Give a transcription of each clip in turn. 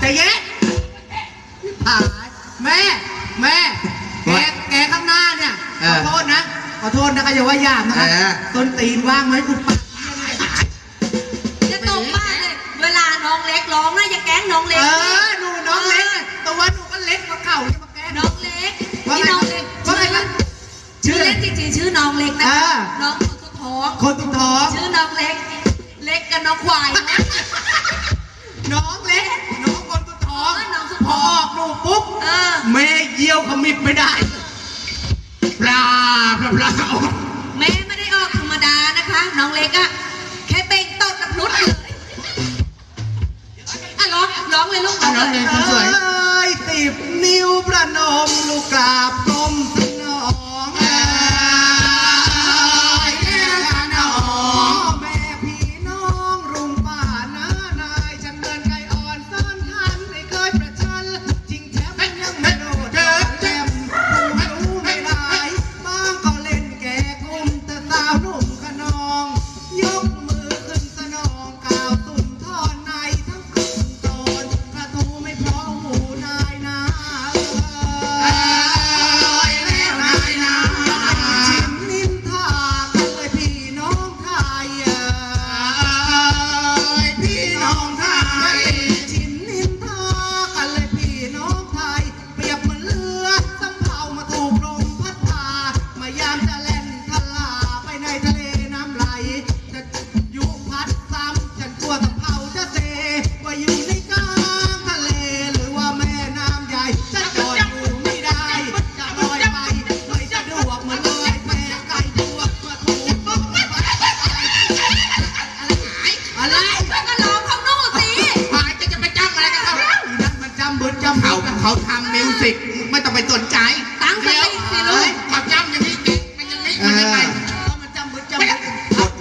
ใจเย็นหายแม่ แม่ แก แกข้างหน้าเนี่ย เอขออโทษนะ ขอโทษนะก็อย่าว่าหยาบนะเออ ต้นตีนว่างไหมคุณปัดจะตกบ้านเลย เวลาน้องเล็กร้องนะอย่าแกล้งน้องเอเล็กอหนูน้องเล็กเนี่ยตัวหนูก็เล็กกว่าเข่าจะมาแกล้งน้องเล็กว่านี่ไงน้องเล็กว่าไงครับชื่อเล็กจริงๆชื่อน้องเล็กนะอ่าน้องคนสุดท้องคนตุ้งท้อง ชื่อน้องเล็ก เล็กกับน้องควาย น้องเล็กน้องคนตุ้ง ท้องเออน้องสุดพท้อองออกหนูปุ๊บเออแม่เยี่ยวขมิบไม่ได้ปลาปลาปลาแม่ไม่ได้ออกธรรมดานะคะ น้องเล็กอะแค่เบ่งตดกับพลุดเลยอะร้องร้องเลยลูกร้องน้องเลเล็ยกสวยเอ้ยสิบนิ้วประนมลูกกราบกลมสน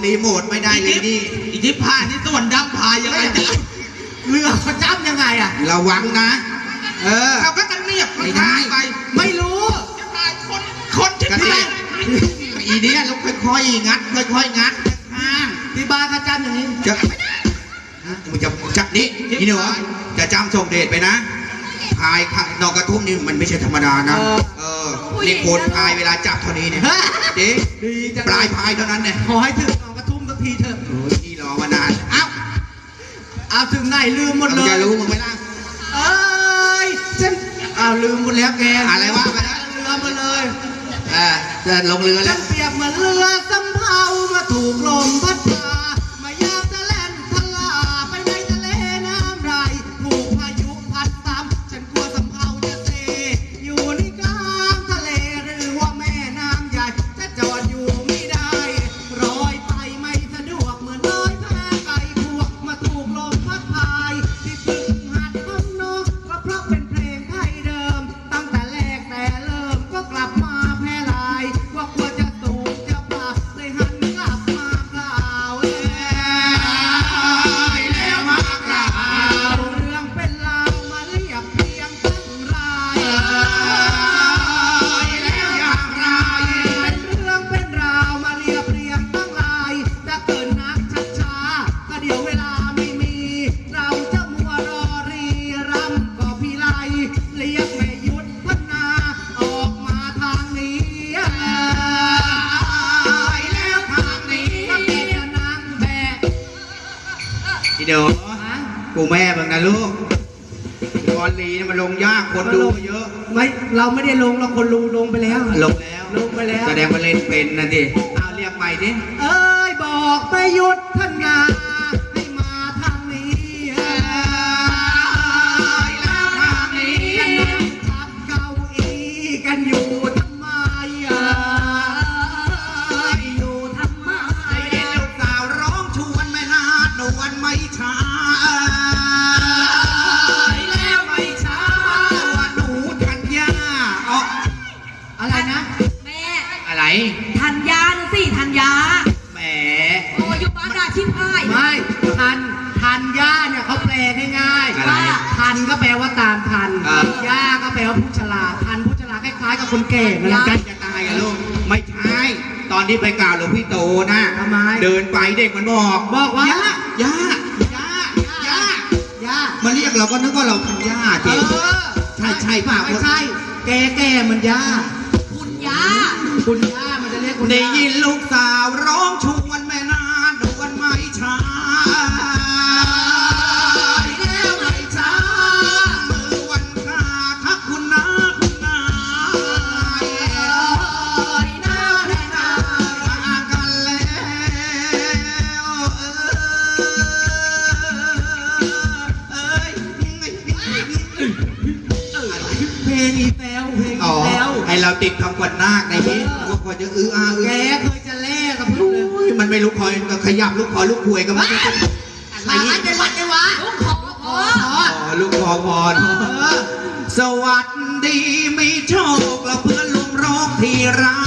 รีโมทไม่ได้เลยนี่อิทธิพานี่ส่วนดำพายยังไงจะเรือเขาจำยังไงอะ ระวังนะ เออเขาก็กันเนียบไม่ได้ไป ไม่รู้คนคนจะเนียบอีเนี้ยเราค่อยๆงัด ค่อยๆงัดข้างที่บ้านเขาจำอย่างนี้จะมึงจะจับนี้นี่หนูจะจำส่งเดชไปนะพายค่ะนอกกระทุ่มนี่มันไม่ใช่ธรรมดานะเออเออนี่โคนพายเวลาจับเท่านี้เนี่ยเจ๊ดีจังปลายพายเท่านั้นเนี่ยขอให้ถึง อาถึงไหนลืมหมดมึเลงยจะรู้มึงไหมล่ะ เอ้ยฉันอ้าวลืมหมดแล้วแกอะไรวะไปนะเรือหมาเลย เออจะลงเรือฉัแล้นวเปรียบเหมือนเรือ นะลูกกอลีนี่มันลงยากคนดูเยอะ ไม่เราไม่ได้ลงเราคนลงลงไปแล้ว ลงแล้ว ลงไปแล้ว แสดงว่าเล่นเป็นนะดิเอาเรียกใหม่ดิ เอ้ยบอกไปหยุดท่านงาใคล้ายๆกับคนแก่นั่นแหละใกล้จะตายอะลูก ไม่ใช่ ตอนที่ไปกล่าวหลวงพี่โตนะทำไม เดินไปเด็กมันบอกบอกว่า ย่า ย่า ย่า ย่า ย่า มาเรียกเราก็นึกว่าเราทันย่าเอเจ๊อใช่ใช่เปล่าไม่ใช่ แกแกมันย่า คุณย่า คุณย่า มันจะเรียกคุณได้ย่ายินลูกสาวร้องช กวดนาคในนี้ว่าพอจะอื้ออาอื้แกอเคยจะแลกกับเพื่อนเลย มันไม่ลุกคอยขยับลุกคอลุกควยก็ไม่ได้อะไรหลานจังหวัดจังหวะลุกคอขอลุกคอพออสวัสดีมีโชคแล้วเพื่อนลุงร้องที่รัก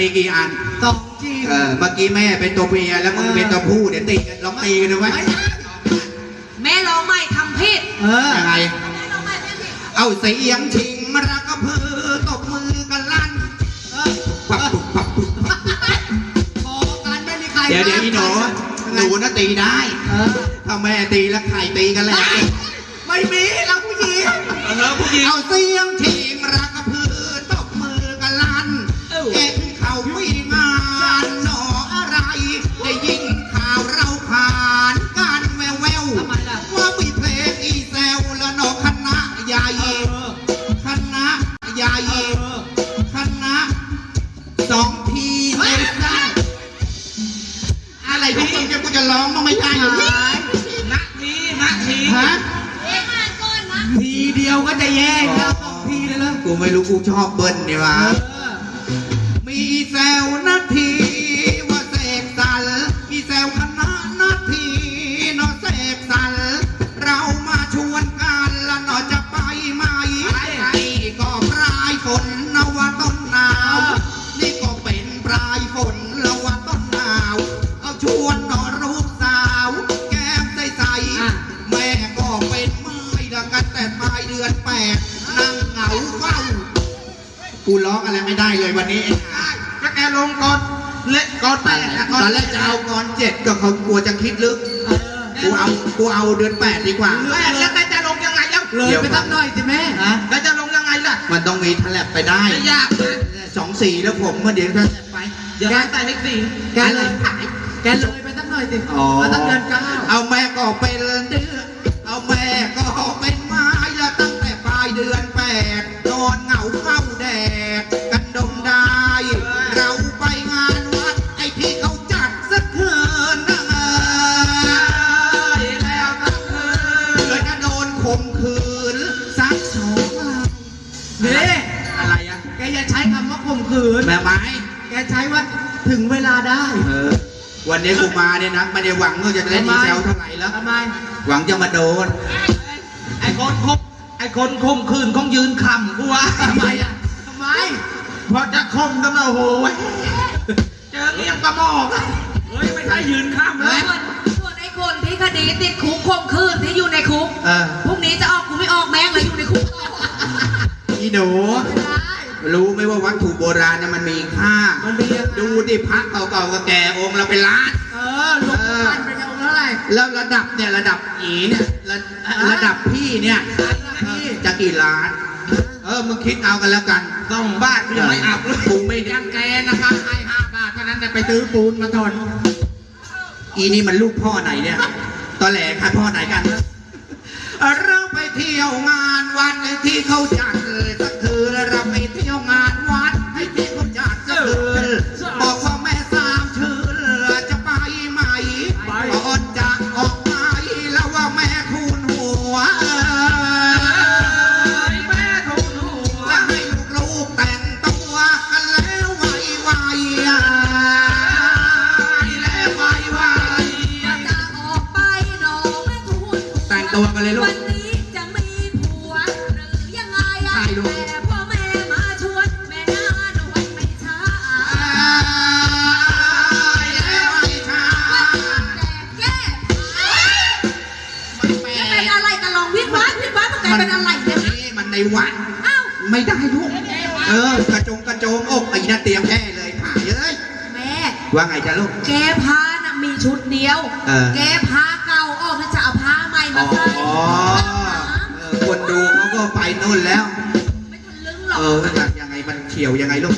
มันมีกี่อันสองจริงเออเมื่อกี้แม่เป็นตัวเมียแล้วมึงเป็นตัวผู้เดี๋ยวตีกันลองตีกันดูไหมแม่ร้องใหม่ทำผิดเออยังไงแม่ร้องใหม่ทำผิดเอาเสียงชิงมารักก็เพื่อตบมือกันลั่นเออปับปุ๊บปับปุ๊บปับพอกันไม่มีใครเดี๋ยวเดี๋ยวอีโหนหนูน่ะตีได้เออถ้าแม่ตีแล้วใครตีกันแหละไม่มีเราผู้หญิงเอาเสียงชิง มึงจะกูจะร้องมันไม่ได้เหรอนักทีนักทีฮะเอ๊ะมาก่อนนะทีเดียวก็จะแย่แล้วสองทีเลยเหรอกูไม่รู้กูชอบเบิ้ลนี่หวะเออมีแซวนาที องอะไรไม่ได้เลยวันนี้ก็แกลงก่อนเละก่อนแปดะตอนแรกจะเอาก่อนเจ็ดก็เขากลัวจะคิดลึกกูเอากูเอาเดือนแปดดีกว่าแปดแล้วแกจะลงยังไงแล้วเลยไปสักหน่อยสิแม่ฮะแล้วจะลงยังไงล่ะ มันต้องมีทะแลบไปได้ไม่ยากนะสองสี่แล้วผมเมื่อเดี๋ยวทะแลบไปอย่าให้ใส่เลขสี่แกเลยแกเลยไปสักหน่อยสิอ๋อมาตั้งเดือนเก้าเอาแม่ก็เป็นเดือนเอาแม่ก็เป็นไม้ละตั้งแต่ปลายเดือนแปดนอนเหงาเฝ้า วันนี้กูมาเนี่ยนะไม่ได้หวังว่าจะเล่นดีเซลเท่าไหร่แล้ว ทำไม หวังจะมาโดน ไอ้คนคบไอ้คนข่มขืนคงยืนคำกูวะทำไมอะทำไม พอจะข่มกันมาโอ้โหเจอเงี้ยกระบอกอะเฮ้ยไม่ใช่ยืนข้ามเลส่ยวนส่วนไอ้คนที่คดีติดคุกข่มขืนที่อยู่ในคุกเออ พรุ่งนี้จะออกกูไม่ออกแม่งเลยอยู่ในคุกต่ออีหนู รู้ไหมว่าวัตถุโบราณเนี่ยมันมีค่า มันมียังไง ดูดิพระเก่าๆก็แก่องค์เราเป็นล้าน เออลูกพันเป็นยังเท่าไหร่ แล้วระดับเนี่ยระดับอีเนี่ยระระดับพี่เนี่ยพี่จะกี่ล้าน เออมึงคิดเอากันแล้วกันสองบาทกูยังไม่อัพเลยกูไม่ได้แกนะคะให้ห้าบาทเท่านั้นนะไปซื้อปูนมาทอนอีนี่มันลูกพ่อไหนเนี่ยตอแหลค่ะพ่อไหนกัน เราไปเที่ยวงานวัดที่เขาจัดเลยสักคืนเราไป วัดเอ้าไม่ได้ลูกเออกระจงกระโจมอกไอ้นั่นเตรียมแค่เลยผ่าเย้ยแม่ว่าไงจ๊ะลูก แกพาน่ะมีชุดเดียว เออ แกพาเก่าออกแล้วจะเอาผ้าใหม่อ๋มาอใส่เออคนดูเขาก็ไปนู่นแล้ว ไม่ทะลึ่งหรอกเออยังไงมันเฉียวยังไงลูก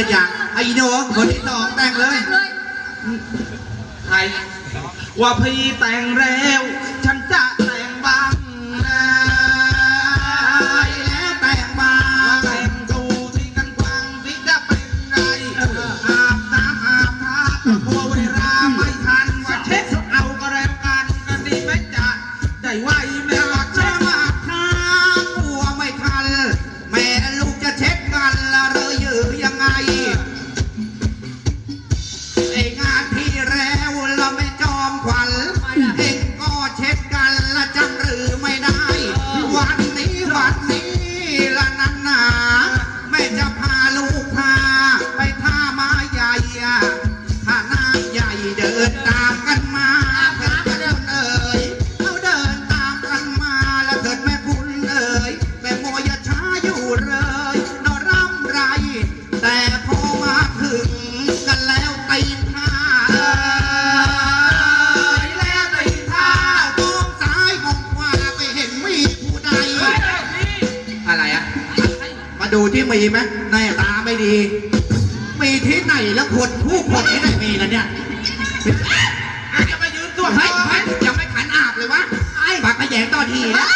จ็ดอย่างไอ้อีโน่คนที่สองแต่งเลยเลยใคร ว่าพี่แต่งแล้ว ดูที่มีไหมหน้าตาไม่ดี มีที่ไหนแล้วคนผู้คนที่ไหนมีกันเนี่ยจะไปยืนตัวเฮ้ให้ยเฮ้ยยังไม่ขันอาบเลยวะปากกระแยงต่อทีนะ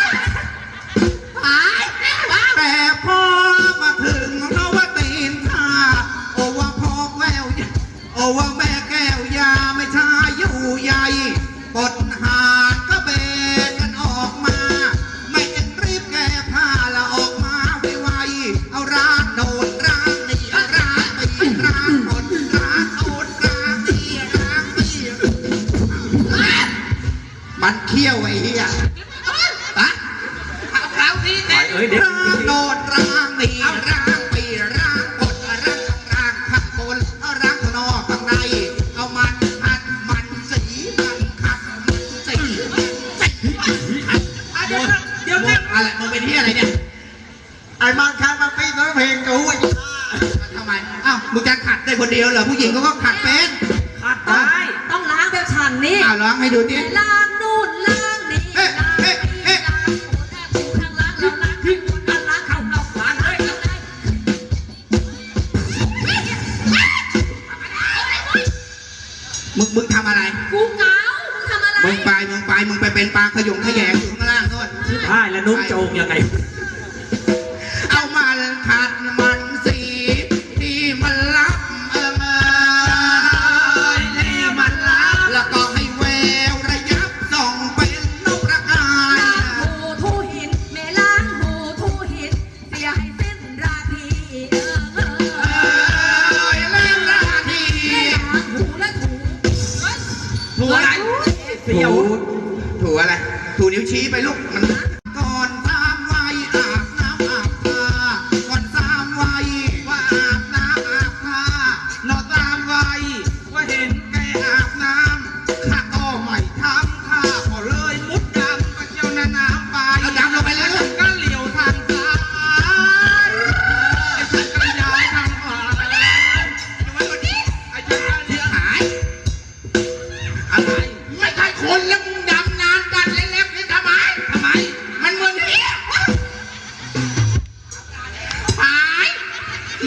แต่พอมาถึงนวตีนท่าโอว่าพ่อแววโอว่าแม่แก้วยาไม่ชาอยู่ใหญ่ปดหา ขัดได้คนเดียวเหรอผู้หญิงเขาก็ขัดเป็นขัดได้ต้องล้างแบบฉันนี่อ้าวร้องให้ดูดิล้างนู่นล้างนี่เอ๊ะล้างเอ๊ะเอ๊ะล้างโอ้แทบทุกทางล้างเราล้างที่คนนั้นล้างเขาเอาขวานเลยเอาได้มึงมึงทำอะไรกูเหงามึงทำอะไรมึงไปมึงไปมึงไปเป็นปลาขยงขยงอยู่ข้างล่างโน่นใช่แล้วนุ่มโจงยังไง ถูถูอะไร ถูนิ้วชี้ไปลูกมันก่อน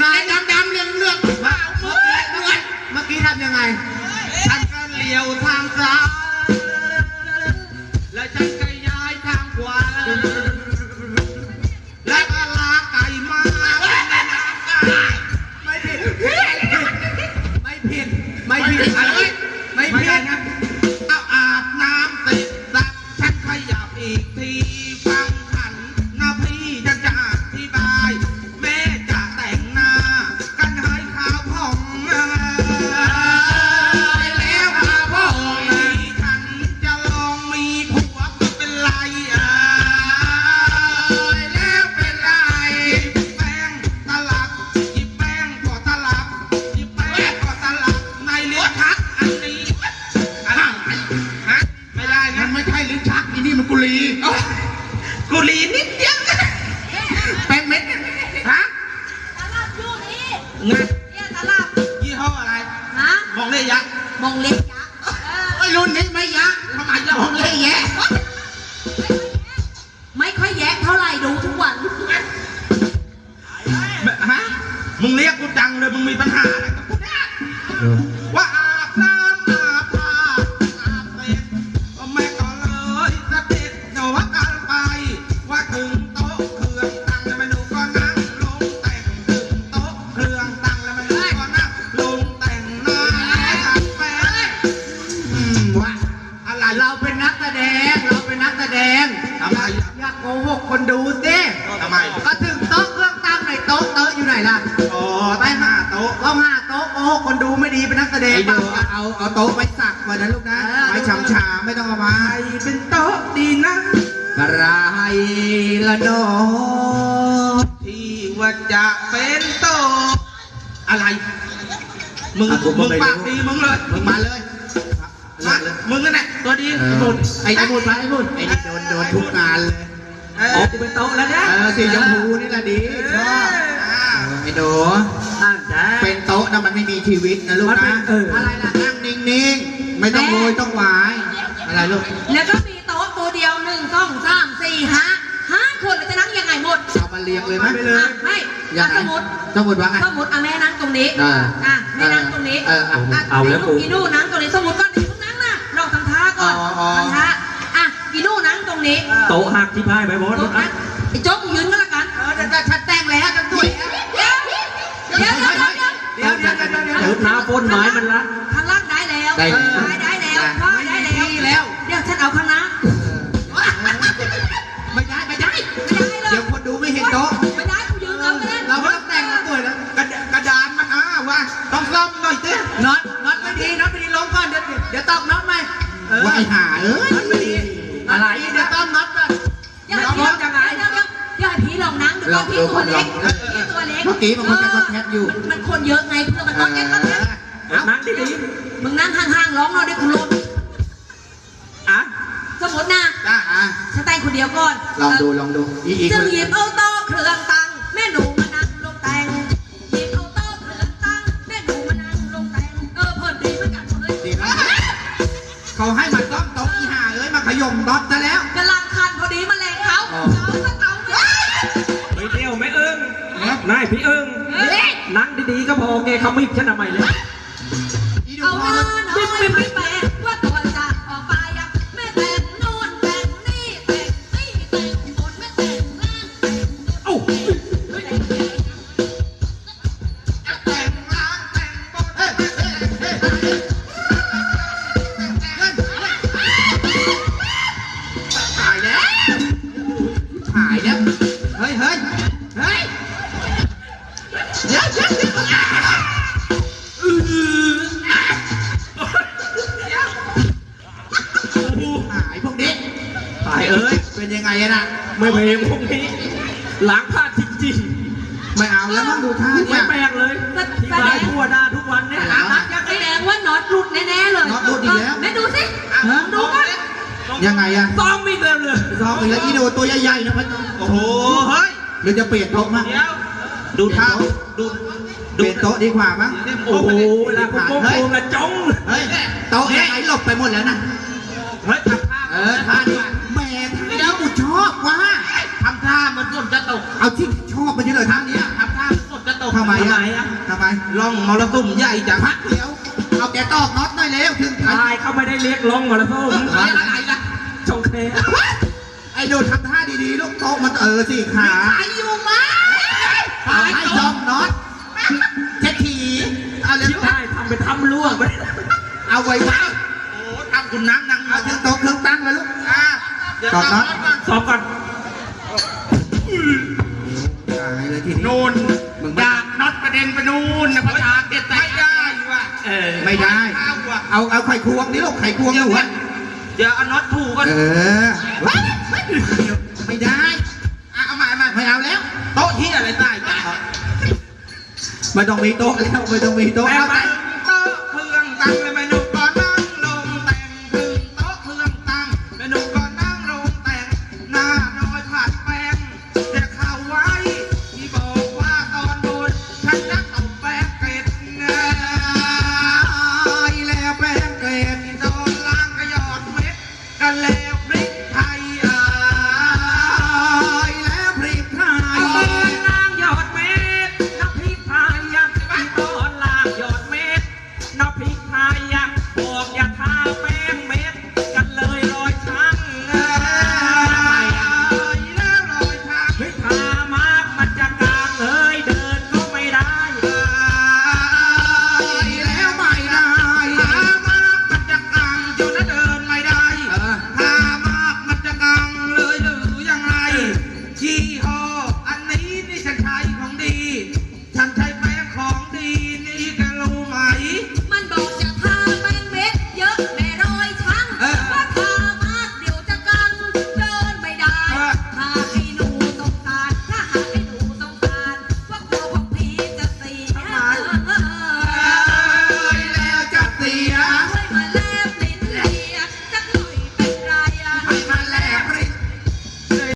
นายดำดำๆเรื่องเรื่องเปล่าเหมือนเหมือนเมื่อกี้ทำยังไง ฉันก็เลี้ยวทางซ้าย โต๊ะไว้สักไว้นะลูกนะไว้ชำชาไม่ต้องเอามาเป็นโต๊ะดีนะกระไรละเนอที่ว่าจะเป็นโต๊ะอะไร มึงอะกูก็มึงไม่รู้ ปากดีมึงเลยมึงมาเลยมามึงนั่นแหละตัวดีเออหมุนไอ้หมุนไปไอ้หมุนไอ้นี่โดนโดนทุกงานเลย เออกูเป็นโต๊ะแล้วนะเออสีชมพูนี่แหละดีชอบอ่าเออ ไอ้หนูอ่าจ้าเป็นโต๊ะนะมันไม่มีชีวิตนะลูกมันเป็นะนเออออะไรล่ะนั่งนิ่งๆ ไม่ต้องโวยต้องหวายอะไรลูก แล้วก็มีโต๊ะตัวเดียวหนึ่งสองสามสี่ห้าห้าคนเราจะนั่งยังไงหมดเอามาเรียงเลยไหมอะไม่ยัอะงไงสมมติสมมติว่าไงสมมติอะแม่นั่งตรงนี้อ่าอะแม่นั่งตรงนี้เออเอาะเอาแล้วกูอีนู่นั่งตรงนี้สมมติก่อนอีนู่นั่งนะเราทำท่าก่อนอ๋ออ๋อทำท่าอะอีนู่นั่งตรงนี้ โต๊ะหักที่พายไปบอสโต๊ะนั่งไอ้โจ๊กยืนก็แล้วกันเออเดี๋ยวจะชัดแต่งแล้วจะสวยแล้ว เดี๋ยวเดี๋ยวเดี๋ยวเดี๋ยวเดี๋ยวเดี๋ยวเดี๋ยวเดี๋ยวเดี๋ยวน้าพ่นไม้มันละข้างล่างได้แล้วได้แล้วได้ได้แล้วพ่อได้แล้วดีแล้วเดี๋ยวฉันเอาข้างน้าไม่ได้ไม่ได้ไม่ได้เลยเดี๋ยวคนดูไม่เห็นโต๊ะไม่ได้กูยืนเอาไม่ได้เราก็ต้องแต่งมาสวยแล้วกระดกระดานมันอ้าว่าต้องซ่อมหน่อยเต้น็อตน็อตไม่ดีน็อตไม่ดีลงก่อนเดี๋ยวเดี๋ยวตอกน็อตใหม่เออว่าไอ้ห่าเอ้ยน็อตไม่ดีอะไรเดี๋ยวต้อมน็อตก่อนอย่าให้พี่เดี๋ยวเดี๋ยวเดี๋ยวอย่าให้พี่ลองนั่งดูก่อนพี่ตัวเล็กพี่ตัวเล็ กเมื่อกี้มันคนแต่คนแคบอยู่ มันคนเยอะไงเพื่อมันต้องแก๊กก็แก๊กนั่งดีมึงนั่งห่างๆร้องเราได้คุณลมๆอะสมมตินะจ้าอะฉันแต่งคนเดียวก่อน ลองดูลองดูอีกอีกจึคงนหยิบเอาโต๊ะเครื่องตั้งแม่หนูมานั่งลงแต่งหยิบเอาโต๊ะเครื่องตั้งแม่หนูมานั่งลงแต่งเออเพิ่นดีเหมือนกันเฮ้ยดีแล้วเขาให้มาซ่อมโต๊ะอีห่าเอ้ยมาขย่มน็อต นายพี่เอิงนั่งดีๆก็พอแกเขาไม่ฉันทำไมเลย ไงอะนะไม่เพลงพวกนี้ล้างผ้าจริงไม่เอาแล้วมั้งดูท่าๆไม่เนี่ย แปลกเลยที่ร้านทั่วหน้าทุกวันเนี่ยแสดงว่าน็อตหลุดแน่ๆเลยน็อตหลุดอีกแล้ว แม่ดูสิฮะดูก่อนยังไงอะซ้อมมีเดิมเลยซองอีกแล้วอีโดตัวใหญ่ๆนะพันโอ้โหเฮ้ยหรือจะเปลี่ยนโต๊ะมั้งเดี๋ยวดูท่าดูเปลี่ยนโต๊ะดีกว่ามั้งโอ้โหเวลาคุณโกงโกงกระจ้องเฮ้ยโต๊ะไหนหลบไปหมดแล้วนะเฮ้ยทำท่าเออท่านี้ ตกเอาที่ชอบไปที่เลยท่าเนี้ยทำท่าเหมือนฝนจะตกทำไมทำไมอะอะทำไมล่องมรสุมใหญ่จังพักเดียวเอาแกตอกน็อตหน่อยเร็วถึงไอ้ตายเขาไม่ได้เรียกร้องมาแล้วส้มเฮ้ยอะไรล่ะชงเคไอ้ดูทำท่าดีๆลูกโต๊ะมันเออสิขาใครอยู่ไหมเอาให้จอมน็อตเช็ดถีเอาเร็ชิบวได้ทำไปทำล่วงไปเอาไว้ไว้โอ้ทำคุณน้ำนางเอาเอาถึงโต๊ะเครื่องตั้งเลยลูกอะเดี๋ยวตอบน็อตก่อนสอบก่อน ตายเลยทีนี้นูนมึงไม่ดากน็อตกระเด็นไปนู่นนะพระชาเก็บไม่ได้ว่ะเออไม่ได้ข้าวว่ะเอาเอาไข่ควงนี่ลูกไข่ควงอยู่วะเดี๋ยวเอาน็อตถูกก่อนเออว้ายไม่ได้ อะเอาใหม่เอาใหม่ไม่เอาแล้ว โต๊ะที่อะไรใต้จ้ะไม่ต้องมีโต๊ะแล้วไม่ต้องมีโต๊ะแต่เอาไปไป